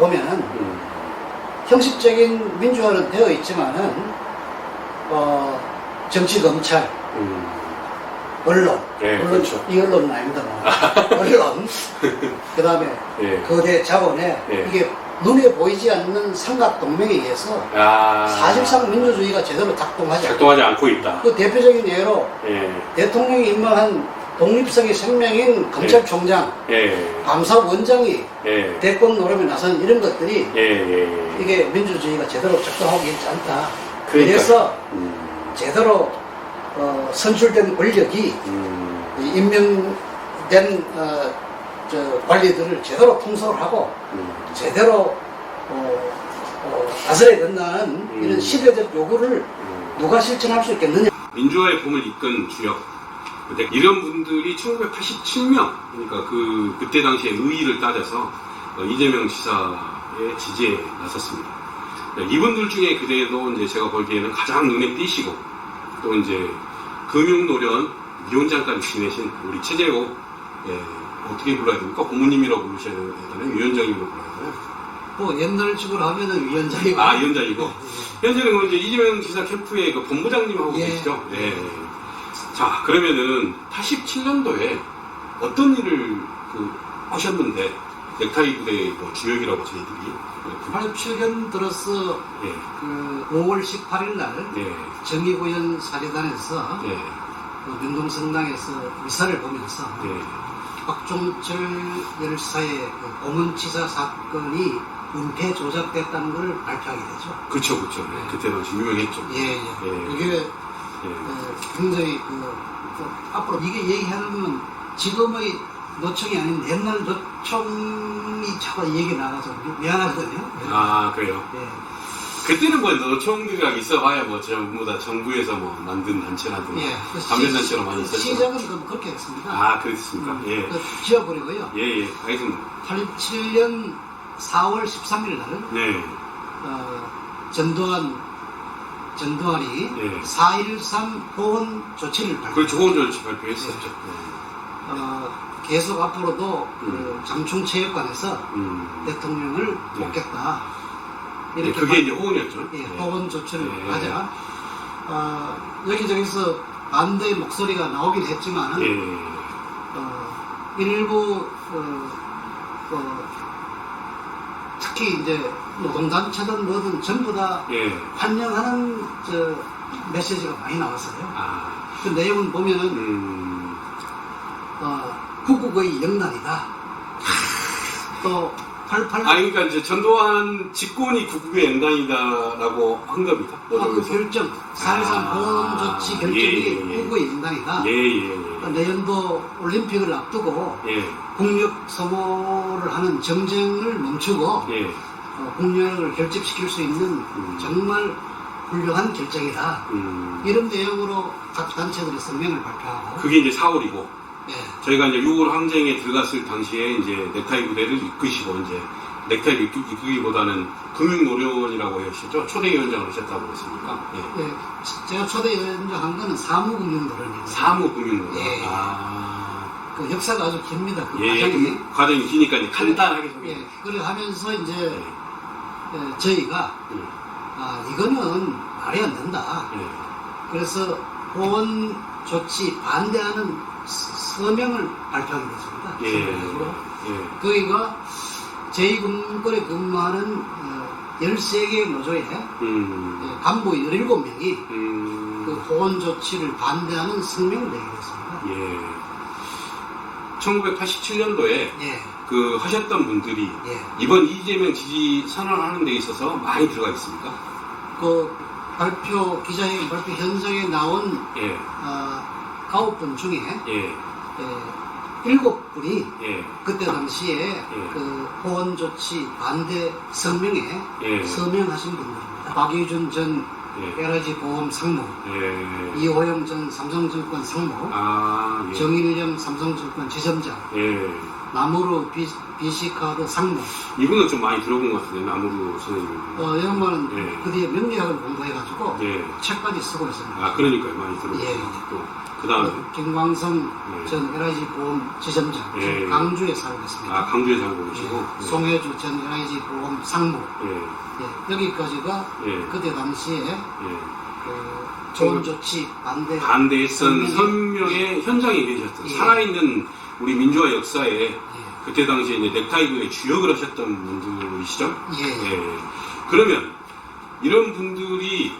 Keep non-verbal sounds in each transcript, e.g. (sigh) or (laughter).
보면은 음. 형식적인 민주화는 되어 있지만은 어, 정치 검찰 음. 언론 네, 물론 그렇죠. 이 언론은 아닙니다만 (laughs) 언론 그 다음에 예. 거대 자본에 예. 이게 눈에 보이지 않는 삼각 동맹에 의해서 아. 사실상 민주주의가 제대로 작동하지 않고 작동하지 않고 있다. 그 대표적인 예로 예. 대통령이 임명한 독립성의 생명인 검찰총장, 예. 감사원장이 예. 대권 노름에 나선 이런 것들이 예. 예. 예. 이게 민주주의가 제대로 작동하고 있지 않다. 그러니까. 그래서 음. 제대로 어, 선출된 권력이 음. 이 임명된 어, 저 관리들을 제대로 통솔을 하고 음. 제대로 어, 어, 다스려야 된다는 음. 이런 시대적 요구를 음. 누가 실천할 수 있겠느냐. 민주화의 봄을 이끈 주역. 근데 이런 분들이 1987명, 그러니까 그, 그때 당시에 의의를 따져서 어, 이재명 지사의 지지에 나섰습니다. 네, 이분들 중에 그래도 이제 제가 보기에는 가장 눈에 띄시고 또 이제 금융노련 위원장까지 지내신 우리 최재호, 예, 어떻게 불러야 됩니까? 고모님이라고 부르셔야 되나요? 위원장님으로 불러야 되나요? 뭐 옛날 식으로 하면은 위원장이고 아, 위원장이고. 현재는 그 이제 이재명 지사 캠프의 그 본부장님하고 예. 계시죠? 예. 자, 그러면은 87년도에 어떤 일을 그 하셨는데 넥타이 부대의 뭐 주역이라고 저희들이 예, 87년 들어서 예, 그 5월 18일 날 예, 정의구현 사례단에서 예, 그 명동성당에서 미사를 보면서 예, 박종철 열사의 그 고문치사 사건이 은폐 조작됐다는 걸 발표하게 되죠. 그쵸, 그쵸. 예, 그때 당시 유명했죠. 예, 예. 예. 이게 예, 어, 굉장히 그, 그 앞으로 이게 얘기하면 지금의 노총이 아닌 옛날 노총이 자꾸 얘기 나가서 미안하거든요. 아, 그래요. 예. 그때는 뭐 노총들이랑 있어봐야 뭐 전부 다 정부에서 뭐 만든 단체라든가 예. 그 감면단체로 많이 시- 있었죠. 시작은 그- 그렇게 했습니다. 아, 그렇습니까? 예. 그 지어버리고요. 예, 예, 알겠습니다. 87년 4월 13일 날 네. 어, 전두환 전두환이 예. 4.13 보훈 조치를 발표. 그걸 좋은 조치 발표했었죠. 어, 계속 앞으로도 음. 그 장충체육관에서 음. 대통령을 네. 뽑겠다. 네, 이렇게 그게 발- 이제 호응이었죠. 예, 네. 보훈 조치를 예. 하자. 어, 여기저기서 반대 목소리가 나오긴 했지만 예. 어, 일부 어, 어, 특히 이제 노동단체든 뭐든 전부 다 예. 환영하는 저 메시지가 많이 나왔어요. 아. 그 내용은 보면은 음. 어, 구국의 영란이다. 또 88. 아, 그러니까 이제 전두환 직권이 국국의 연단이다라고 한 겁니다. 아, 그. 결정, 4.13 아, 보훈 조치 결정이 예, 예, 예. 구국의 영란이다. 예, 예, 예. 내년도 올림픽을 앞두고 예. 국력 소모를 하는 정쟁을 멈추고 예. 어, 국력을 결집시킬 수 있는 음. 정말 훌륭한 결정이다. 음. 이런 내용으로 각 단체들이 성명을 발표하고 그게 이제 4월이고 예, 저희가 이제 6월 항쟁에 들어갔을 당시에 이제 넥타이 부대를 이끄시고 이제 넥타이를 이끄, 이끄기보다는 금융노련이라고 하셨죠. 초대위원장을 하셨다고 그랬습니까? 예. 예, 제가 초대 연장한 거는 사무국민노련이에요. 사무금융노련. 예. 아. 그 역사가 아주 깁니다. 그 예, 과정이. 그 과정이 기니까 이제 간단하게 소개. 예, 그래 하면서 이제 예. 예, 저희가 예. 아 이거는 말이 안 된다. 예. 그래서 보원 조치 반대하는 서- 서명을 발표하게 됐습니다. 예. 서명으로. 예. 거기가 제2군권에 근무하는 어, 13개 노조의 음. 예, 간부 17명이 음. 그 보원 조치를 반대하는 성명을 내게 됐습니다. 예. 1987년도에 예, 그 하셨던 분들이 예. 이번 이재명 지지 선언하는 데 있어서 많이 들어가 있습니까? 그 발표 기자회견 발표 현장에 나온 예. 어, 아홉 분 중에 예. 예, 일곱 분이 예. 그때 당시에 그 보원 조치 반대 성명에 예. 서명하신 분들입니다. 박유준 전 예. 에너지 보험 상무, 예. 이호영 전 삼성증권 상무, 아, 예. 정일영 삼성증권 지점장, 예. 나무루 비, 비시카드 상무. 이분은 좀 많이 들어본 것 같은데, 나무루 선생님. 어, 이 양반은 예. 그 뒤에 명리학을 공부해가지고 예. 책까지 쓰고 있습니다. 아, 그러니까요. 많이 들어본 예. 것 같고. 그 다음에 김광성 예. 전 LIG 보험 지점장, 예. 강주에 살고 있습니다. 아 강주에 살고 계시고 예. 송혜주 전 LIG 보험 상무, 예. 예. 여기까지가 예. 그때 당시에 예. 그 좋은 조치 반대 반대했던 선명의 현장에 계셨던 예. 살아있는 우리 민주화 역사에 예. 그때 당시에 이제 넥타이브의 주역을 하셨던 분들이시죠? 예. 예. 그러면 이런 분들이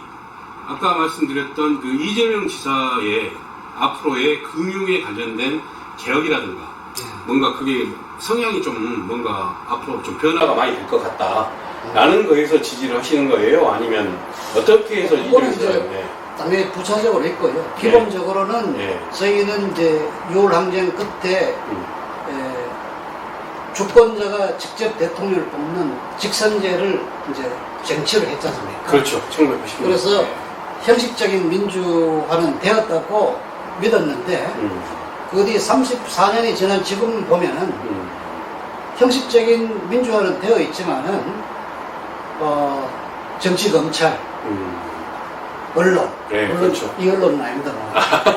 아까 말씀드렸던 그 이재명 지사의 앞으로의 금융에 관련된 개혁이라든가 예. 뭔가 그게 성향이 좀 뭔가 앞으로 좀 변화가 많이 될 것 같다. 라는 거에서 지지를 하시는 거예요? 아니면 어떻게 해서 지사 이제 네. 당연히 부차적으로 있고요. 기본적으로는 예. 저희는 이제 6월 항쟁 끝에 음. 에, 주권자가 직접 대통령을 뽑는 직선제를 이제 쟁취를 했지 않습니까? 그렇죠. 1980년. 그래서 형식적인 민주화는 되었다고 믿었는데 음, 그 뒤 34년이 지난 지금 보면은 음, 형식적인 민주화는 되어 있지만은 어, 정치 검찰 음. 언론 네, 물론 그렇죠. 이 언론은 아닙니다만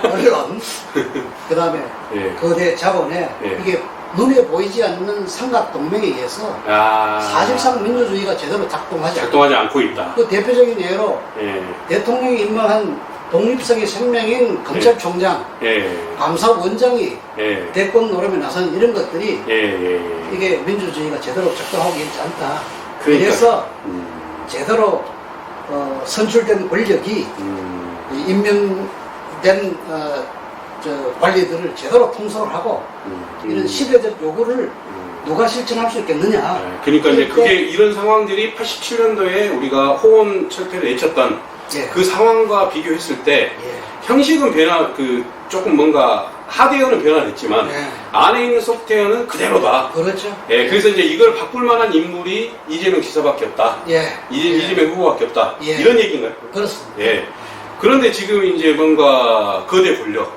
(laughs) 언론 (laughs) 그 다음에 예. 거대 자본에 예. 이게 눈에 보이지 않는 삼각 동맹에 의해서 아, 사실상 민주주의가 제대로 작동하지 않고 작동하지 않고 있다. 그 대표적인 예로 예, 대통령이 임명한 독립성의 생명인 검찰총장, 예, 감사원장이 예, 대권 노름에 나선 이런 것들이 예, 예, 예. 이게 민주주의가 제대로 작동하고 있지 않다. 그러니까. 그래서 음, 제대로 어, 선출된 권력이 음, 이 임명된 어, 저 관리들을 제대로 통솔을 하고 음, 이런 시대적 요구를 음. 누가 실천할 수 있겠느냐. 네, 그러니까 이제 그때- 그게 이런 상황들이 87년도에 우리가 호원 철퇴를 외쳤던 예. 그 상황과 비교했을 때 예. 형식은 변화, 그 조금 뭔가 하드웨어는 변화됐지만 예. 안에 있는 소프트웨어는 그대로다. 그렇죠. 예, 그래서 이제 이걸 바꿀 만한 인물이 이재명 지사밖에 없다. 예. 이재, 예. 이재명 후보밖에 없다. 예. 이런 얘기인가요? 그렇습니다. 예. 그런데 지금 이제 뭔가 거대 권력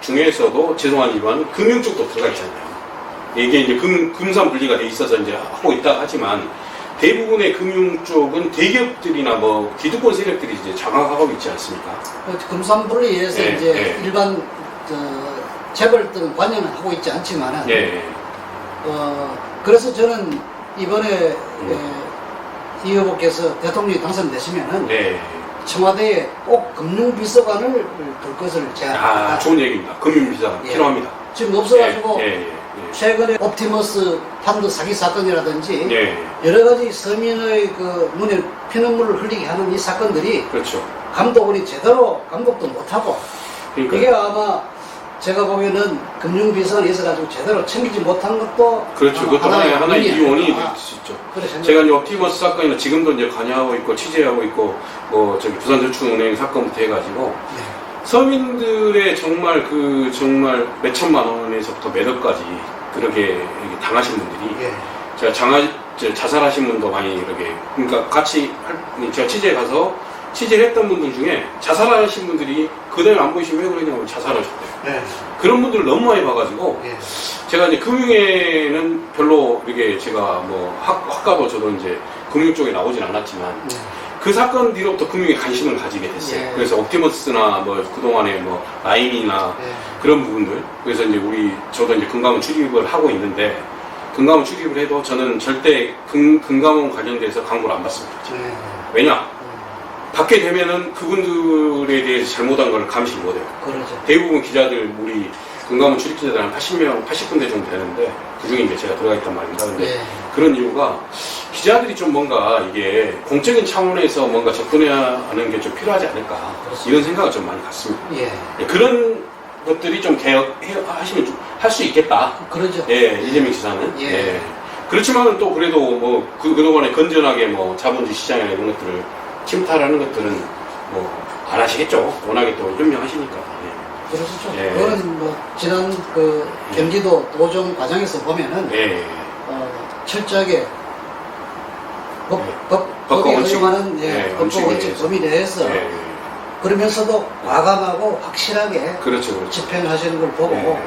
중에서도 죄송하지만 금융 쪽도 들어가 있잖아요. 이게 이제 금, 금산 분리가 돼 있어서 이제 하고 있다 하지만 대부분의 금융 쪽은 대기업들이나 뭐 기득권 세력들이 이제 장악하고 있지 않습니까? 그 금산분리에서 예, 이제 예. 일반 저, 재벌들은 관여는 하고 있지 않지만은 예. 어, 그래서 저는 이번에 음. 에, 이 후보께서 대통령이 당선되시면은 예. 청와대에 꼭 금융비서관을 둘 것을 제안합니다. 아, 좋은 얘기입니다. 금융비자 예. 필요합니다. 지금 없어가지고 예, 예, 최근에 옵티머스 펀드 사기 사건이라든지 예. 예. 여러 가지 서민의 그 눈에 피눈물을 흘리게 하는 이 사건들이 그렇죠. 감독원이 제대로 감독도 못하고 그러니까 이게 아마 제가 보기에는 금융비서관이 있어가지고 제대로 챙기지 못한 것도 그렇죠. 그것도 하나의, 하나의 이유원이 아닐까. 될수 있죠. 제가 이제 옵티머스 사건이나 지금도 이제 관여하고 있고 취재하고 있고 뭐 저기 부산저축은행 사건부터 해가지고 네. 서민들의 정말 그 정말 몇 천만 원에서부터 몇 억까지 그렇게 당하신 분들이 예. 제가 장하, 저 자살하신 분도 많이 이렇게 그러니까 같이 할- 제가 취재에 가서 취재를 했던 분들 중에 자살하신 분들이 그대로 안 보이시면 왜 그러냐고 자살하셨대요. 예. 그런 분들을 너무 많이 봐가지고 예. 제가 이제 금융에는 별로 이게 제가 뭐 학, 학과도 저도 이제 금융 쪽에 나오진 않았지만 예. 그 사건 뒤로부터 금융에 관심을 가지게 됐어요. 예. 그래서 옵티머스나 뭐 그동안에 뭐 라임이나 예. 그런 부분들. 그래서 이제 우리 저도 이제 금감원 출입을 하고 있는데 금감원 출입을 해도 저는 절대 금, 금감원 관련돼서 광고를 안 받습니다. 예. 왜냐? 받게 되면은 그분들에 대해서 잘못한 걸 감시 못 해요. 그러죠. 대부분 기자들 우리 금감원 출입 기자들 한 80명, 80군데 정도 되는데 그 중에 이제 제가 들어가 있단 말입니다. 근데 예. 그런 이유가 기자들이 좀 뭔가 이게 공적인 차원에서 뭔가 접근해야 하는 게 좀 필요하지 않을까 그렇습니다. 이런 생각을 좀 많이 갖습니다. 예. 예, 그런 것들이 좀 개혁하시면 할수 있겠다. 그러죠. 예, 이재명 지사는. 예. 그렇지만은 또 그래도 뭐 그, 그동안에 건전하게 뭐 자본주의 시장이나 이런 것들을 침탈하는 것들은 뭐 안 하시겠죠. 워낙에 또 현명하시니까. 그렇죠. 예. 그거는 뭐 지난 그 경기도 도정 과정에서 보면은 예. 예. 어, 철저하게 법, 예. 법, 법에 원칙. 의존하는 예, 예, 법과 원칙에 원칙 의해서. 범위 내에서 예. 그러면서도 과감하고 확실하게 그렇죠, 그렇죠. 집행하시는 걸 보고 예, 예.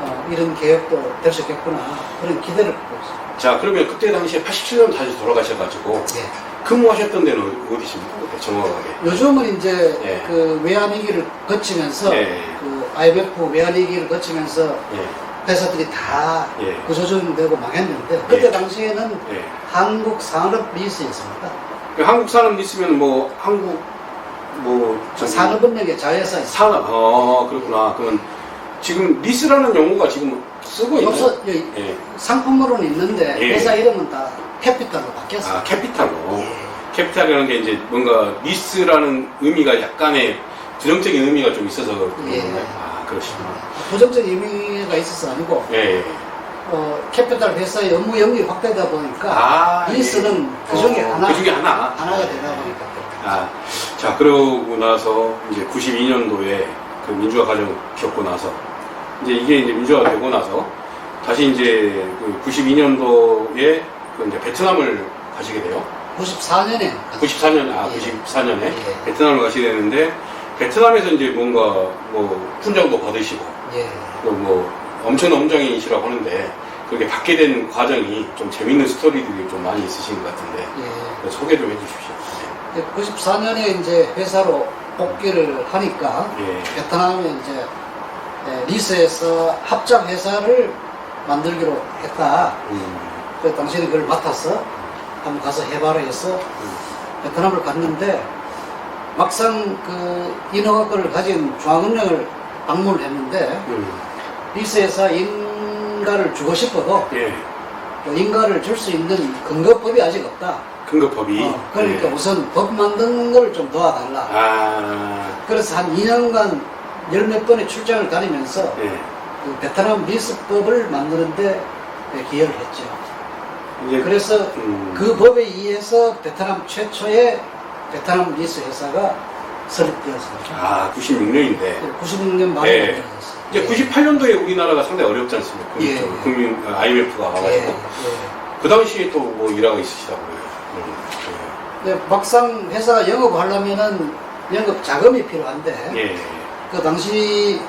어, 이런 계획도 될 수 있겠구나 그런 기대를 갖고 있습니다. 자, 그러면 그때 당시에 87년 다시 돌아가셔가지고 예. 근무하셨던 데는 어디- 어디십니까? 그때 정확하게. 요즘은 이제 예. 그 외환위기를 거치면서 예. 그 IMF 외환위기를 거치면서 예. 회사들이 다 예. 구조조정되고 망했는데 그때 예. 당시에는 예. 한국 산업 리스였습니다. 그 한국 산업 있으면 뭐 한국 뭐 산업은행의 자회사. 산업 어 그렇구나. 그러면 지금 리스라는 용어가 지금 쓰고? 없어 여기 예. 상품으로는 있는데 예. 회사 이름은 다 캐피탈로 바뀌었어요. 아 캐피탈로. 예. 캐피탈이라는 게 이제 뭔가 리스라는 의미가 약간의 부정적인 의미가 좀 있어서 그런 예. 건가요? 아 그러시구나. 부정적 의미 가 있어서 아니고 예. 예. 어, 캐피탈 회사의 업무 영역이 확대되다 보니까 아 리스는 예. 그 중에 어, 하나 그 중에 하나. 하나가 되다 보니까 아, 자, 그러고 나서 이제 92년도에 그 민주화 과정 겪고 나서 이제 이게 이제 민주화가 되고 나서 다시 이제 그 92년도에 그 이제 베트남을 가시게 돼요. 94년에 94년, 아, 예. 94년에 예. 베트남을 가시게 되는데 베트남에서 이제 뭔가 뭐 훈장도 받으시고 예. 또뭐 엄청난 훈장이시라고 하는데 그렇게 받게 된 과정이 좀 재밌는 스토리들이 좀 많이 있으신 것 같은데 예. 소개 좀 해주십시오. 94년에 이제 회사로 복귀를 하니까 예. 베트남에 이제 예, 리스에서 합작 회사를 만들기로 했다. 음, 그래서 당신이 그걸 맡아서 한번 가서 해봐라 해서 음. 베트남을 갔는데 막상 그 인허가권을 가진 중앙은행을 방문을 했는데 음. 리스에서 인가를 주고 싶어도 예. 그 인가를 줄 수 있는 근거법이 아직 없다. 근거법이. 어, 그러니까 예. 우선 법 만드는 걸 좀 도와달라. 아, 그래서 한 2년간 열 몇 번의 출장을 다니면서 예. 그 베트남 리스법을 만드는데 예, 기여를 했죠. 이제 그래서 음, 그 법에 의해서 베트남 최초의 베트남 리스 회사가 설립되었습니다. 아, 96년인데. 96년 말에 네. 만들어졌어요. 이제 98년도에 우리나라가 상당히 어렵지 않습니까? 예. 그 국민 아, IMF가 와가지고 예, 예. 그 당시에 또 뭐 일하고 있으시다고요. 음, 근데 막상 회사가 영업하려면은 영업 자금이 필요한데 예. 그 당시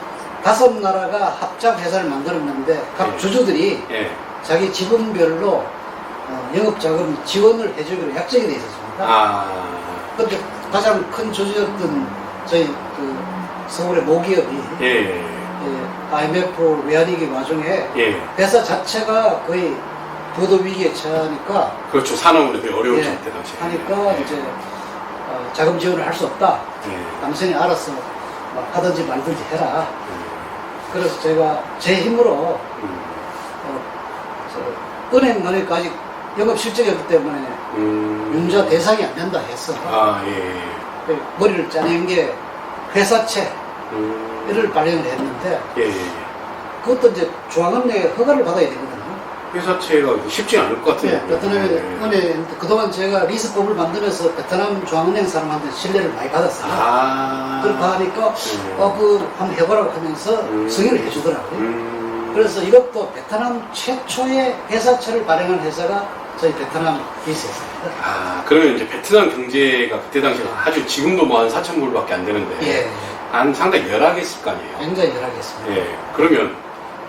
다섯 나라가 합작 회사를 만들었는데 각 예. 주주들이 예. 자기 지분별로 어, 영업 자금 지원을 해주기로 약정이 돼 있었습니다. 아, 근데 가장 큰 주주였던 저희 그 서울의 모기업이 예. 예, IMF 외환위기 와중에 예. 회사 자체가 거의 부도 위기에 처하니까 그렇죠. 산업으로 되게 어려웠죠. 예, 그때 당시에. 하니까 예. 이제 어, 자금 지원을 할 수 없다. 예. 당신이 알아서 뭐 하든지 말든지 해라. 음, 그래서 제가 제 힘으로 음, 어, 저 은행만에 아직 영업 실적이 없기 때문에 음. 융자 대상이 안 된다 했어. 아, 예. 그 머리를 짜낸 게 회사채를 음. 발행을 했는데 예, 예. 그것도 이제 중앙은행의 허가를 받아야 되거든요. 회사채가 쉽지 않을 것 같은데. 네, 베트남에 예. 은행 그동안 제가 리스법을 만들어서 베트남 중앙은행 사람한테 신뢰를 많이 받았어요. 아. 그렇게 하니까 음. 어, 그 한번 해보라고 하면서 음. 승인을 해주더라고요. 음. 그래서 이것도 베트남 최초의 회사채를 발행한 회사가 저희 베트남 리스였습니다. 아, 그러면 이제 베트남 경제가 그때 당시에 아주 지금도 뭐 한 4천 불밖에 안 되는데. 예, 한 상당히 열악했을 거 아니에요. 굉장히 열악했습니다. 예. 그러면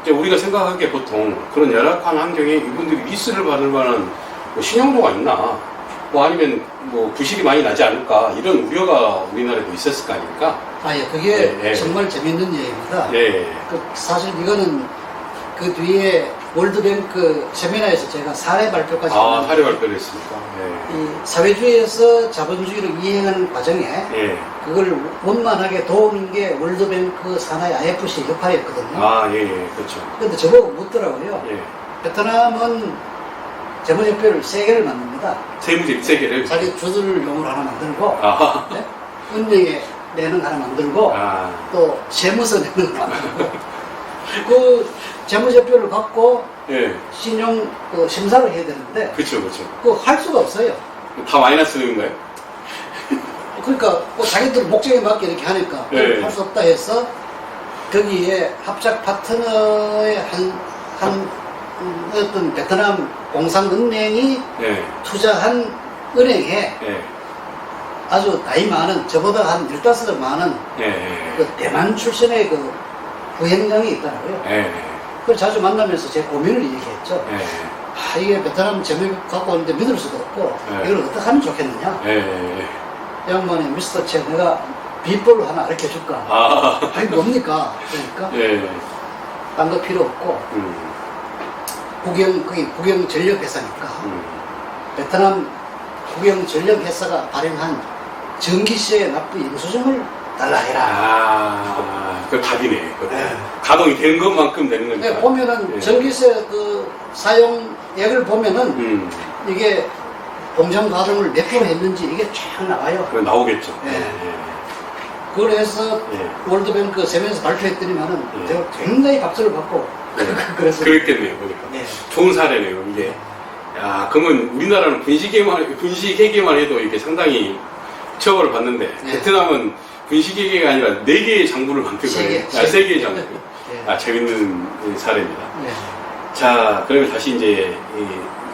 이제 우리가 생각하기에 보통 그런 열악한 환경에 이분들이 리스를 받을 만한 뭐 신용도가 있나? 뭐 아니면 뭐 부실이 많이 나지 않을까? 이런 우려가 우리나라에도 있었을 거 아닙니까? 아, 예, 그게 예, 예. 정말 재밌는 얘기입니다. 예. 그 사실 이거는 그 뒤에 월드뱅크 세미나에서 제가 사례 발표까지 아, 사례 발표를 했습니까? 이 사회주의에서 자본주의를 이행하는 과정에 예. 예. 그걸 원만하게 도우는 게 월드뱅크 산하의 IFC 역할이었거든요. 아, 예, 예. 그렇죠. 근데 저보고 묻더라고요. 예. 베트남은 재무제표를 세 개를 만듭니다. 세무제 세계를. 자기 주들용으로 하나 만들고, 아, 네? 은행에 내는 거 하나 만들고, 아, 또 세무서 내는 거 만들고, (laughs) 그 재무제표를 갖고 예. 신용 그 심사를 해야 되는데, 그렇죠, 그렇죠. 그거 할 수가 없어요. 다 마이너스인가요? 그러니까 뭐 자기들 목적에 맞게 이렇게 하니까 네. 할 수 없다 해서 거기에 합작 파트너의 한, 한 음, 어떤 베트남 공상은행이 예. 투자한 은행에 예. 아주 나이 많은 저보다 한 15살 많은 예. 그 대만 출신의 그 부행장이 있더라고요. 예. 그걸 자주 만나면서 제 고민을 얘기했죠. 예. 아, 이게 베트남 재무 갖고 왔는데 믿을 수도 없고 네. 이걸 어떻게 하면 좋겠느냐. 예. 이 양반이 미스터 첸 내가 비법을 하나 가르쳐 줄까? 아, 아니 뭡니까? 그러니까 예. 딴거 필요 없고 음, 국영 거기 국영 전력 회사니까 음. 베트남 국영 전력 회사가 발행한 전기세 납부 영수증을 달라 해라. 아, 그 답이네. 그 네. 가동이 된 것만큼 되는 거니까. 네, 보면은 예. 전기세 그 사용액을 보면은 음, 이게 공정 가동을 몇 프로 했는지 이게 쫙 나와요. 그 나오겠죠. 네. 그래서 예. 월드뱅크 세면서 발표했더니만은 예. 제가 굉장히 박수를 받고 네. (laughs) 그래서 그랬겠네요, 보니까. 네. 좋은 사례네요, 이게. 야, 그러면 우리나라는 분식회계만, 분식회계만 해도 이게 상당히 처벌을 받는데, 네. 베트남은 분식회계가 아니라 네 개의 장부를 만들고 세 개. 아, 세 개. 개의 장부. 네. 아, 재밌는 사례입니다. 네. 자, 그러면 다시 이제, 이,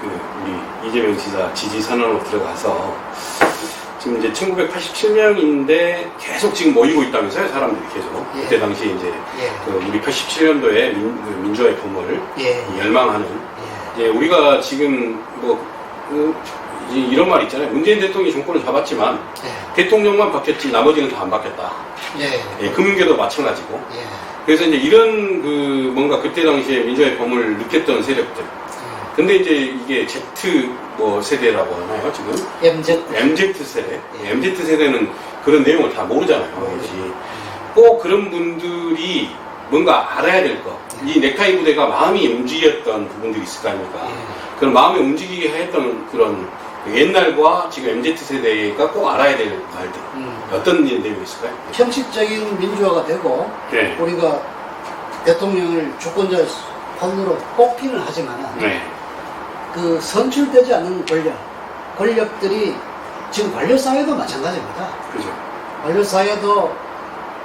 그, 우리 이재명 지사 지지 선언으로 들어가서, 지금 이제 1987명인데 계속 지금 모이고 있다면서요, 사람들이 계속. 예. 그때 당시에 이제, 예. 그 우리 87년도에 민, 그 민주화의 건물을 예. 열망하는 예. 이제 우리가 지금 뭐 그, 이런 말 있잖아요. 문재인 대통령이 정권을 잡았지만 예. 대통령만 바뀌었지 나머지는 다 안 바뀌었다. 예. 예, 금융계도 마찬가지고. 예. 그래서 이제 이런 그 뭔가 그때 당시에 민주화의 범을 느꼈던 세력들. 근데 이제 이게 Z 뭐 세대라고 하나요 지금? MZ. MZ 세대. 예. MZ 세대는 그런 내용을 다 모르잖아요. 그렇지. 꼭 그런 분들이 뭔가 알아야 될 것. 이 넥타이 부대가 마음이 움직였던 부분들이 있을 거 아닙니까? 예. 그런 마음을 움직이게 했던 그런 그 옛날과 지금 MZ 세대가 꼭 알아야 될 말들. 음. 어떤 내용이 있을까요? 형식적인 민주화가 되고 네. 우리가 대통령을 주권자 판으로 뽑기는 하지만 네. 그 선출되지 않는 권력, 권력들이 지금 관료사회도 마찬가지입니다. 그죠. 관료사회도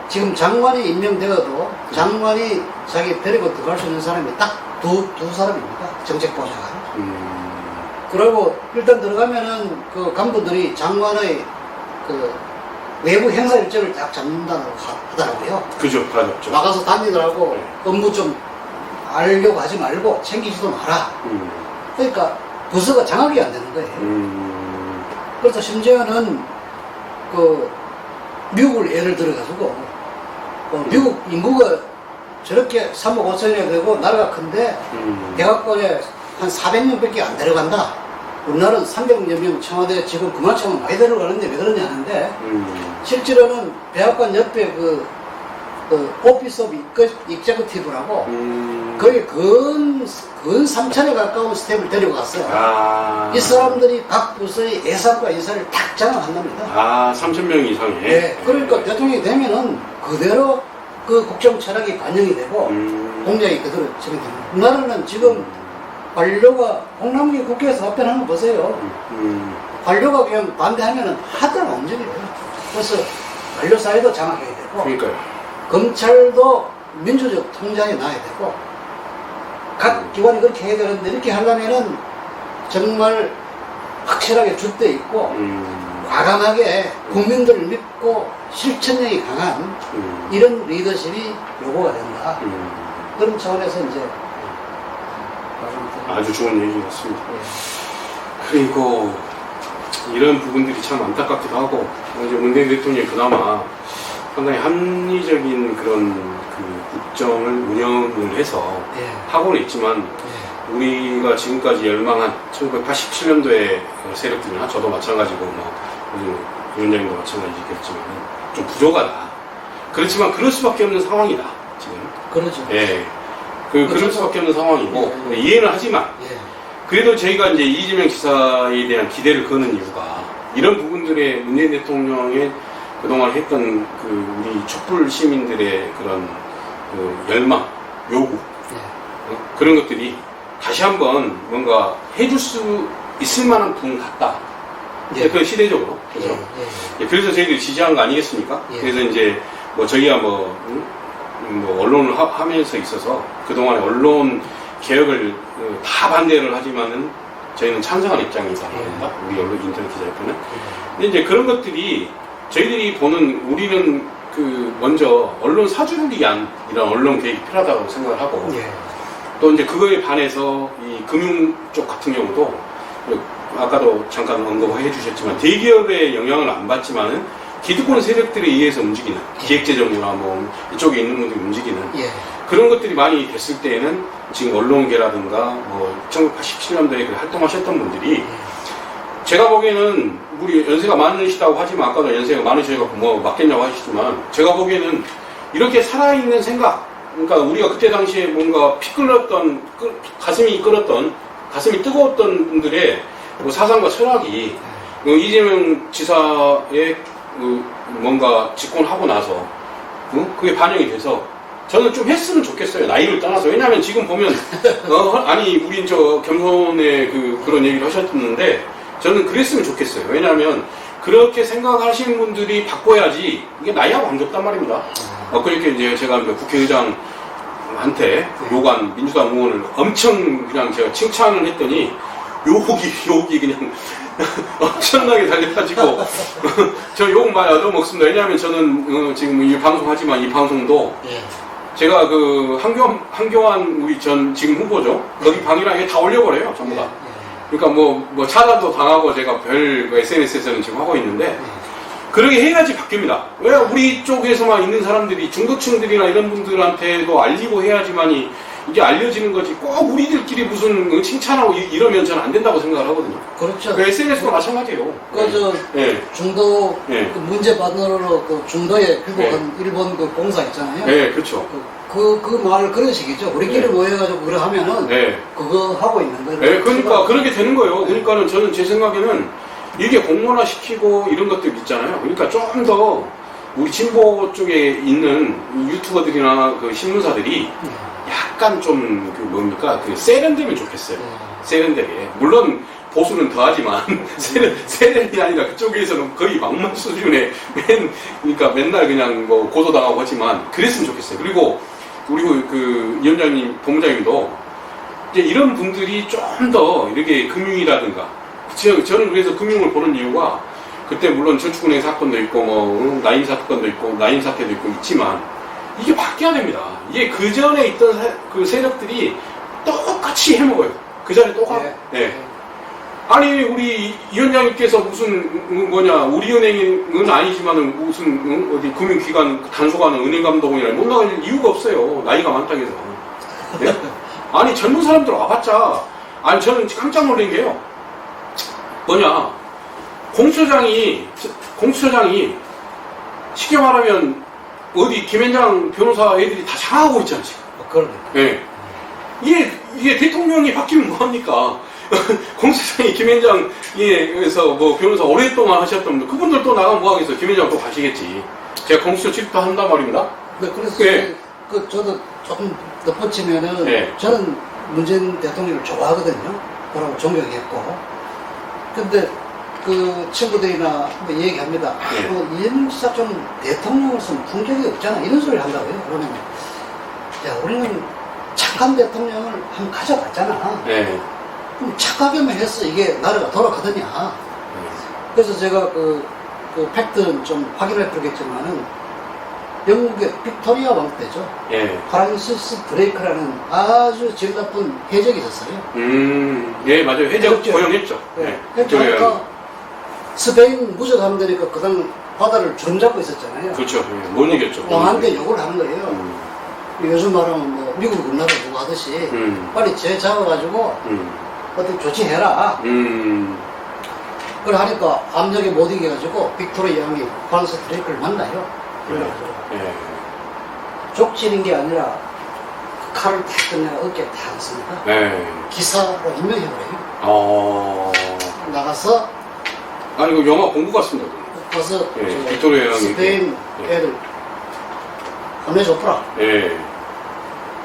지금 장관이 임명되어도 장관이 자기 데리고 들어갈 수 있는 사람이 딱 두, 두 사람입니다. 정책보좌관. 음, 그리고 일단 들어가면은 그 간부들이 장관의 그 외부 행사 일정을 딱 잡는다고 하- 하더라고요. 그죠. 가졌죠. 나가서 다니더라고 네. 업무 좀 알려고 하지 말고 챙기지도 마라. 음, 그러니까 부서가 장악이 안 되는 거예요. 음, 그래서 심지어는 그 미국을 예를 들어가지고 어, 미국 인구가 저렇게 3억 5천이나 되고 나라가 큰데 음. 대학권에 한 400명밖에 안 데려간다. 우리나라는 300여 명 청와대 지금 그만큼 많이 데려가는데 왜 그러냐 하는데 음, 실제로는 대학관 옆에 그, 그 오피스 오브 익제큐티브라고 음. 거의 근, 근 3천에 가까운 스텝을 데리고 갔어요. 아. 이 사람들이 각 부서의 예산과 인사를 딱 장악한답니다. 아, 3,000명 이상의. 네, 그러니까 대통령이 되면은 그대로 그 국정 철학이 반영이 되고 음. 공약이 그대로 적용됩니다. 우리나라는 지금 관료가 홍남기 국회에서 답변하는 거 보세요. 음, 관료가 그냥 반대하면은 하더라 움직여요. 그래서 관료 사회도 장악해야 되고 그러니까요. 검찰도 민주적 통장에 놔야 되고 각 음. 기관이 그렇게 해야 되는데 이렇게 하려면은 정말 확실하게 줏대 있고 음, 과감하게 국민들을 믿고 실천력이 강한 음, 이런 리더십이 요구가 된다. 음. 그런 차원에서 이제 아주 좋은 얘기였습니다. 예. 그리고 이런 부분들이 참 안타깝기도 하고 이제 문재인 대통령이 그나마 상당히 합리적인 그런 그 국정을 운영을 해서 예. 하고는 있지만 예. 우리가 지금까지 열망한 1987년도의 세력들이나 저도 마찬가지고 뭐 위원장님도 마찬가지겠지만 좀 부족하다. 그렇지만 그럴 수밖에 없는 상황이다. 지금. 그러죠. 예. 그, 그럴 수밖에 없는 상황이고 예. 이해는 하지만 예. 그래도 저희가 이제 이재명 지사에 대한 기대를 거는 이유가 이런 부분들의 문재인 대통령의 그동안 했던 그 우리 촛불 시민들의 그런 그 열망, 요구 예. 어? 그런 것들이 다시 한번 뭔가 해줄 수 있을 만한 분 같다. 예. 그 시대적으로. 예. 그죠? 예. 예, 그래서 저희들이 지지한 거 아니겠습니까? 예. 그래서 이제 뭐 저희가 뭐, 음, 뭐 언론을 하, 면서 있어서 그동안에 언론 개혁을 어, 다 반대를 하지만은 저희는 찬성한 입장이다. 예. 우리 언론 인터넷 기자협회는. 근데 이제 그런 것들이 저희들이 보는 우리는 그 먼저 언론 사주를 위한 이런 언론 개혁이 필요하다고 생각을 하고 예. 또 이제 그거에 반해서 이 금융 쪽 같은 경우도 아까도 잠깐 언급해 주셨지만 대기업의 영향을 안 받지만은 기득권 세력들에 의해서 움직이는 기획재정부나 뭐 이쪽에 있는 분들이 움직이는 예. 그런 것들이 많이 됐을 때에는 지금 언론계라든가 뭐 1987년도에 그 활동하셨던 분들이 제가 보기에는 우리 연세가 많으시다고 하지만 아까도 연세가 많으셔서 뭐 맞겠냐고 하시지만 제가 보기에는 이렇게 살아있는 생각 그러니까 우리가 그때 당시에 뭔가 피 끓었던 끄- 가슴이 끓었던 가슴이 뜨거웠던 분들의 그 사상과 철학이 그 이재명 지사의 그 뭔가 집권하고 나서 어? 그게 반영이 돼서 저는 좀 했으면 좋겠어요. 나이를 떠나서. 왜냐하면 지금 보면, (laughs) 어, 아니, 우린 저 겸손의 그, 그런 얘기를 하셨는데, 저는 그랬으면 좋겠어요. 왜냐하면, 그렇게 생각하시는 분들이 바꿔야지, 이게 나이하고 안 겹단 말입니다. 어, 그렇게 이제 제가 국회의장한테 요간 민주당 의원을 엄청 그냥 제가 칭찬을 했더니, 욕이, 욕이 그냥 (laughs) 엄청나게 달려가지고, (laughs) 저 욕 많이 얻어먹습니다. 왜냐하면 저는 어, 지금 이 방송하지만 이 방송도 예. 제가 그 한교안, 한교안 우리 전 지금 후보죠. 거기 방이랑 이게 다 올려버려요, 전부 다. 그러니까 뭐, 뭐 차단도 당하고 제가 별 SNS에서는 지금 하고 있는데, 그러게 해야지 바뀝니다. 왜 우리 쪽에서만 있는 사람들이 중도층들이나 이런 분들한테도 알리고 해야지만이 이게 알려지는 거지. 꼭 우리들끼리 무슨 칭찬하고 이- 이러면 저는 안 된다고 생각을 하거든요. 그렇죠. 그 SNS도 마찬가지예요. 그저 예. 중도 예. 그 문제 받으러 그 중도에 예. 귀국한 일본 그 공사 있잖아요. 예, 그렇죠. 그, 그 말 그런 식이죠. 우리끼리 예. 모여가지고 그래 하면은 예. 그거 하고 있는 거예요. 예, 그러니까 그렇게 되는 거예요. 그러니까는 저는 제 생각에는 이게 공론화 시키고 이런 것들 있잖아요. 그러니까 좀 더 우리 진보 쪽에 있는 유튜버들이나 그 신문사들이 약간 좀 그 뭡니까 그 세련되면 좋겠어요. 세련되게 물론 보수는 더하지만 (laughs) 세련 세련이 아니라 그쪽에서는 거의 막말 수준의 맨 그러니까 맨날 그냥 뭐 고소당하고 하지만 그랬으면 좋겠어요. 그리고 그리고 그 위원장님 본부장님도 이제 이런 분들이 좀 더 이렇게 금융이라든가 저- 저는 그래서 금융을 보는 이유가 그때 물론 저축은행 사건도 있고 뭐 응, 나인 사건도 있고 나인 사태도 있고 있지만 이게 바뀌어야 됩니다. 이게 그 전에 있던 세- 그 세력들이 똑같이 해먹어요. 그 전에 똑같. 예. 예. 아니 우리 이 위원장님께서 무슨 음, 뭐냐 우리 은행은 아니지만은 무슨 음, 어디 금융기관 단속하는 은행 감독원이라 못 나갈 이유가 없어요. 나이가 많다고 해서. 예? (laughs) 아니 젊은 사람들 와봤자 아니 저는 깜짝 놀란 게요. 뭐냐 공수처장이 공수처장이 쉽게 말하면 어디 김현장 변호사 애들이 다 장하고 있잖아 지금. 뭐 그러니까. 예. 이게, 이게 대통령이 바뀌면 뭐합니까? (laughs) 공수처장이 김현장에서 뭐 변호사 오랫동안 하셨던 분들, 그분들 또 나가면 뭐하겠어? 김현장 또 가시겠지. 제가 공수처 출입도 한단 말입니다. 네, 그래서 예. 그 저도 조금 덧붙이면은 예. 저는 문재인 대통령을 좋아하거든요. 그러고 존경했고. 근데 그 친구들이나 뭐 얘기합니다. 아, 예. 뭐 이재명 지사 좀 대통령으로서는 품격이 없잖아. 이런 소리를 한다고요. 그러면 야 우리는 착한 대통령을 한번 가져갔잖아. 네. 그럼 착하게만 했어. 이게 나라가 돌아가더냐. 그래서 제가 그, 그 팩트는 좀 확인해 보겠지만은 영국의 빅토리아 왕 때죠. 예. 프란시스 드레이크라는 아주 질 나쁜 해적이 있었어요. 음, 예, 맞아요. 해적. 고용했죠. 네. 예. 그쪽에 그러니까 스페인 무적하면 되니까 그당 바다를 주름잡고 있었잖아요. 그렇죠. 예, 못 이겼죠. 왕한테 욕을 하는 거예요. 음, 요즘 말하면 뭐 미국 우리나라 누구 하듯이 음, 빨리 쟤 잡아가지고 음, 어떻게 조치해라. 음, 그걸 하니까 압력에 못 이겨가지고 빅토리아 왕이 프란시스 드레이크를 만나요. 그래가지고 예. 족치는 게 아니라 그 칼을 탁 끝내가 어깨에 탁 씁니다. 예. 기사로 임명해버려요. 어, 나가서 아니, 이거 영화 공부 같습니다. 가서 예, 저 빅토리아 왕이 스페인 예. 애들 혼내줘보라. 예.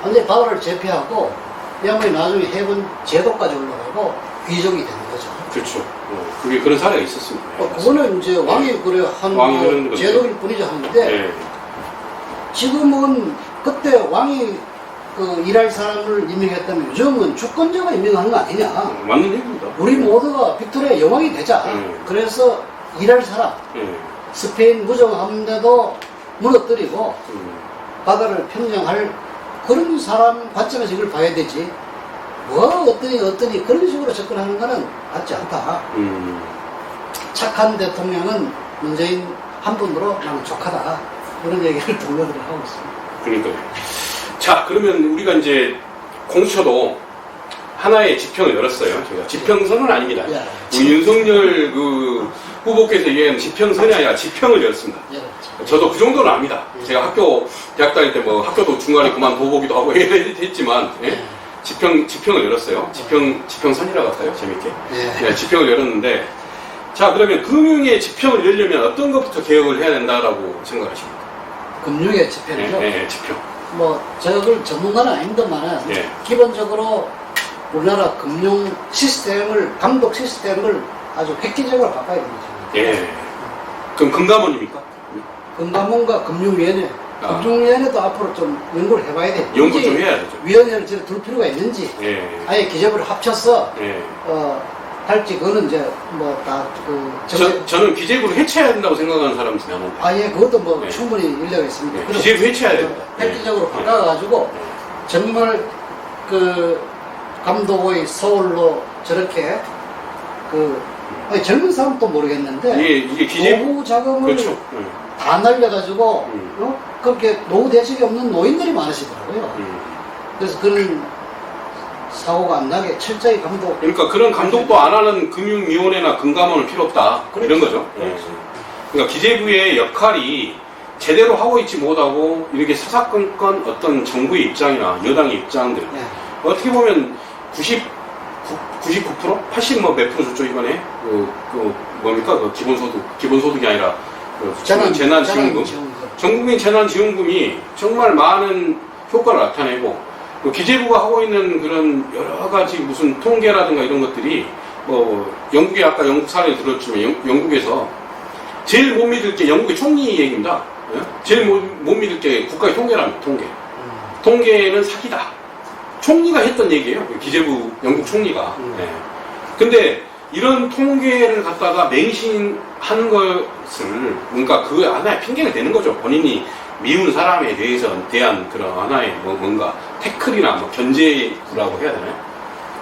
완전히 바다를 제패하고 이 양반이 나중에 해본 제도까지 올라가고 귀족이 되는 거죠. 그렇죠. 어, 그게 그런 사례가 있었습니다. 예, 어, 그거는 이제 왕이 그래 한 뭐. 제도일 뿐이죠 하는데 예. 지금은 그때 왕이 그 일할 사람을 임명했다면 요즘은 주권자가 임명하는 거 아니냐. 어, 맞는 얘기입니다. 우리 모두가 빅토리아 여왕이 되자. 음. 그래서 일할 사람, 예. 스페인 무정함대도 무너뜨리고 음, 바다를 평정할 그런 사람 관점에서 이걸 봐야 되지. 뭐 어떠니 어떠니 그런 식으로 접근하는 거는 맞지 않다. 음, 착한 대통령은 문재인 한 분으로 나는 족하다. 그런 얘기를 (laughs) 동료들이 하고 있습니다. 그러니까요. 자, 그러면 우리가 이제 공수처도 하나의 지평을 열었어요. 제가 지평선은 아닙니다. 예. 우리 윤석열 그 후보께서 얘기한 지평선이 아니라 지평을 열었습니다. 예. 저도 그 정도는 압니다. 제가 학교 대학 다닐 때 뭐 학교도 중간에 그만둬보기도 하고 (laughs) 했지만 예? 지평 지평을 열었어요. 지평 지평선이라고 할까요? 재밌게. 예. 네, 지평을 열었는데 자 그러면 금융의 지평을 열려면 어떤 것부터 개혁을 해야 된다라고 생각하십니까? 금융의 지표죠. 네, 네, 지평. 뭐 저걸 전문가는 아닙니다만은 네. 기본적으로 우리나라 금융 시스템을 감독 시스템을 아주 획기적으로 바꿔야 됩니다. 예. 그럼 금감원입니까? 금감원과 금융위원회, 아. 금융위원회도 앞으로 좀 연구를 해봐야 돼. 연구 좀 해야 되죠. 위원회를 저둘 필요가 있는지, 예. 아예 기재부를 합쳐서 예. 어, 할지 그거는 이제 뭐다그 저, 저는 기재부를 해체해야 된다고 생각하는 사람이 많은데. 아예 그것도 뭐 네. 충분히 인력이 있습니다. 네, 그래서 기재부 해체해야 된다. 획기적으로 네. 바꿔가지고 정말 그 감독의 서울로 저렇게 그 아니, 젊은 사람도 모르겠는데 이게, 이게 기재부. 노후 자금을 그렇죠. 예. 다 날려가지고 음. 어? 그렇게 노후 대책이 없는 노인들이 많으시더라고요. 음. 그래서 그런 사고가 안 나게 철저히 감독. 그러니까 그런 감독도 안 하는 금융위원회나 금감원은 필요 없다. 이런 그렇죠. 거죠. 예. 그렇죠. 그러니까 기재부의 역할이 제대로 하고 있지 못하고 이렇게 사사건건 어떤 정부의 입장이나 여당의 입장들 예. 어떻게 보면 99, 99%? 80뭐 몇 프로 줬죠 이번에 그, 그 뭡니까 그 기본소득 기본소득이 아니라 그 재난 재난지원금 재난지원금. 전 국민 재난지원금이 정말 많은 효과를 나타내고 그 기재부가 하고 있는 그런 여러 가지 무슨 통계라든가 이런 것들이 뭐 영국에 아까 영국 사례 들었지만 영, 영국에서 제일 못 믿을 게 영국의 총리 얘기입니다. 예? 제일 못, 못 믿을 게 국가의 통계랍니다. 통계. 음. 통계는 사기다. 총리가 했던 얘기예요. 그 기재부 영국 총리가. 음. 예. 근데 이런 통계를 갖다가 맹신하는 것을 뭔가 그 하나의 핑계가 되는 거죠. 본인이 미운 사람에 대해서 대한 그런 하나의 뭐 뭔가 태클이나 뭐 견제라고 해야 되나요?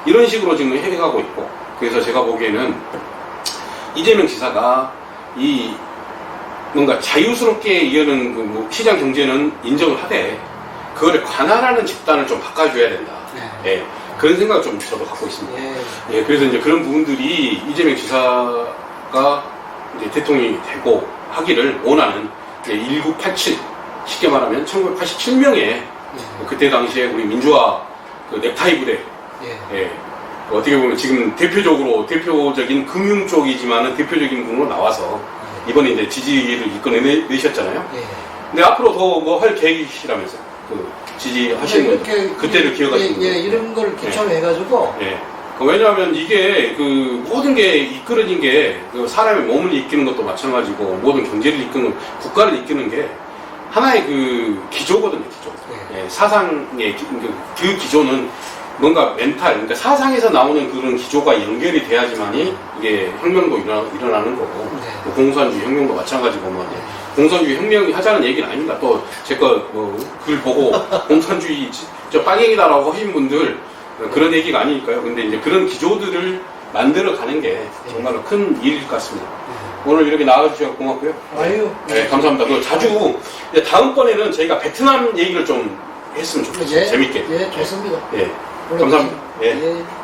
이런 식으로 지금 해가고 있고 그래서 제가 보기에는 이재명 지사가 이 뭔가 자유스럽게 이어는 그 뭐 시장 경제는 인정을 하되 그거를 관할하는 집단을 좀 바꿔줘야 된다. 네. 예, 그런 생각을 좀 저도 갖고 있습니다. 예. 예, 그래서 이제 그런 부분들이 이재명 지사가 이제 대통령이 되고 하기를 원하는 1987 쉽게 말하면 1987명의 예. 그때 당시에 우리 민주화 그 넥타이 부대 예. 예, 어떻게 보면 지금 대표적으로 대표적인 금융 쪽이지만은 대표적인 분으로 나와서 이번에 이제 지지를 이끌어내셨잖아요. 예. 근데 앞으로 더 뭐 할 계획이시라면서요. 그 지지하시는 분, 그때를 기억하시는 예, 예, 분. 이런 걸 기초로 해가지고 예. 그 왜냐하면 이게 그 모든 게 이끌어진 게 그 사람의 몸을 이끄는 것도 마찬가지고 모든 경제를 이끄는 국가를 이끄는 게 하나의 그 기조거든요, 기조. 예. 예, 사상의 기- 그, 그 기조는 뭔가 멘탈, 그러니까 사상에서 나오는 그런 기조가 연결이 돼야지만이 이게 혁명도 일어나, 일어나는 거고 네. 뭐 공산주의 혁명도 마찬가지고 뭐 예. 공산주의 혁명 하자는 얘기는 아닙니다. 또 제 거 뭐글 보고 (laughs) 공산주의 지- 저 빵행이다라고 하신 분들 그런 얘기가 아니니까요. 근데 이제 그런 기조들을 만들어 가는 게 정말로 큰 일일 것 같습니다. 오늘 이렇게 나와주셔서 고맙고요. 아유. 네, 감사합니다. 그 자주 이제 다음번에는 저희가 베트남 얘기를 좀 했으면 좋겠어요. 예. 재밌게. 예, 좋습니다. 예, 감사합니다. 예. 예.